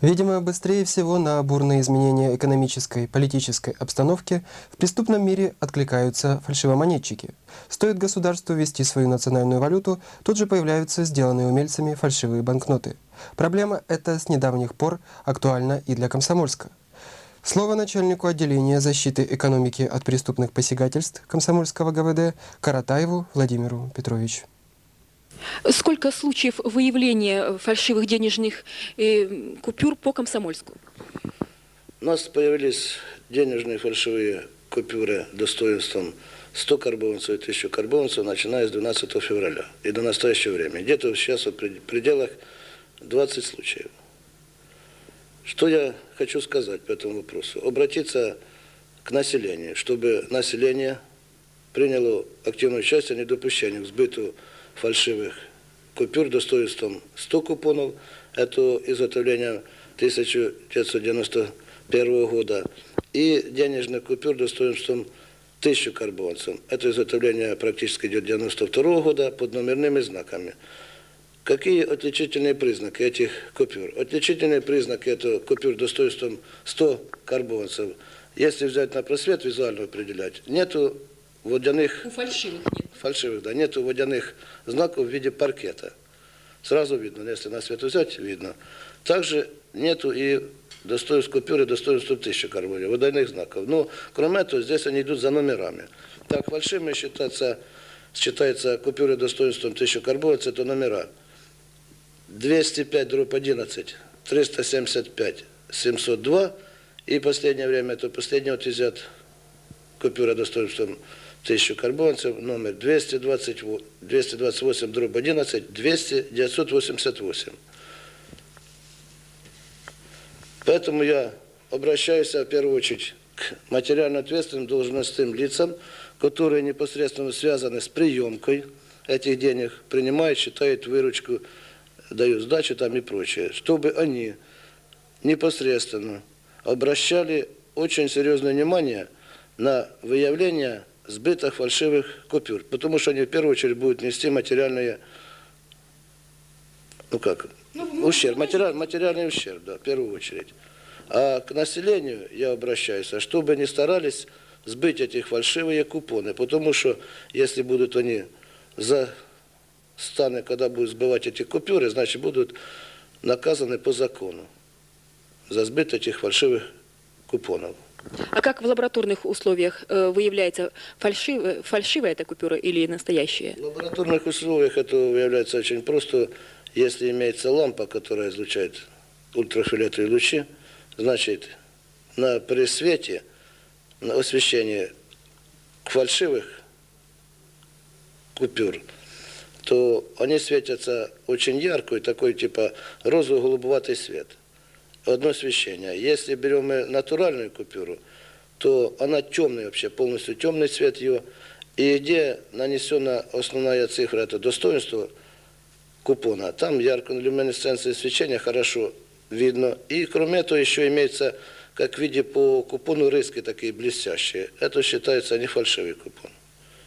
Видимо, быстрее всего на бурные изменения экономической, политической обстановки в преступном мире откликаются фальшивомонетчики. Стоит государству ввести свою национальную валюту, тут же появляются сделанные умельцами фальшивые банкноты. Проблема эта с недавних пор актуальна и для Комсомольска. Слово начальнику отделения защиты экономики от преступных посягательств Комсомольского ГВД Каратаеву Владимиру Петровичу. Сколько случаев выявления фальшивых денежных э, купюр по Комсомольску? У нас появились денежные фальшивые купюры достоинством 100 карбованцев и 1000 карбованцев, начиная с 12 февраля и до настоящего времени. Где-то сейчас в пределах 20 случаев. Что я хочу сказать по этому вопросу? Обратиться к населению, чтобы население приняло активное участие в недопущении к сбыту фальшивых купюр достоинством 100 купонов. Это изготовление 1991 года. И денежных купюр достоинством 1000 карбонцев. Это изготовление практически идет 92 года под номерными знаками. Какие отличительные признаки этих купюр? Отличительные признаки это купюр достоинством 100 карбонцев. Если взять на просвет визуально определять, нету водяных... У фальшивых нет. Фальшивых, да. Нету водяных знаков в виде паркета. Сразу видно, если на свет взять, видно. Также нету и достоинств купюры, достоинства тысячи карбонов, водяных знаков. Но, кроме этого, здесь они идут за номерами. Так, фальшивыми считается, считается купюры достоинством 1000 карбонов, это номера 205 дробь 11, 375, 702. И последнее время, это последний вот изъят купюра достоинством 1000 карбонцев, номер 228, 228 дробь 11, 200, 988. Поэтому я обращаюсь в первую очередь к материально ответственным должностным лицам, которые непосредственно связаны с приемкой этих денег, принимают, считают выручку, дают сдачу там и прочее, чтобы они непосредственно обращали очень серьезное внимание на выявление сбытых фальшивых купюр, потому что они в первую очередь будут нести материальные, ну как, ущерб, материаль, материальный ущерб, да, в первую очередь. А к населению я обращаюсь, а чтобы не старались сбыть этих фальшивые купоны, потому что если будут они за станы, когда будут сбывать эти купюры, значит будут наказаны по закону за сбыт этих фальшивых купонов. А как в лабораторных условиях э, выявляется фальшивая, фальшивая эта купюра или настоящая? В лабораторных условиях это выявляется очень просто. Если имеется лампа, которая излучает ультрафиолетовые лучи, значит, на при свете, на освещении фальшивых купюр, то они светятся очень ярко, и такой типа розово-голубоватый свет – одно освещение. Если берем мы натуральную купюру, то она темная вообще, полностью темный цвет ее. И где нанесена основная цифра, это достоинство купона, там ярко-люминесценция свечения хорошо видно. И кроме этого еще имеется, как в виде по купону рыски такие блестящие. Это считается не фальшивый купон.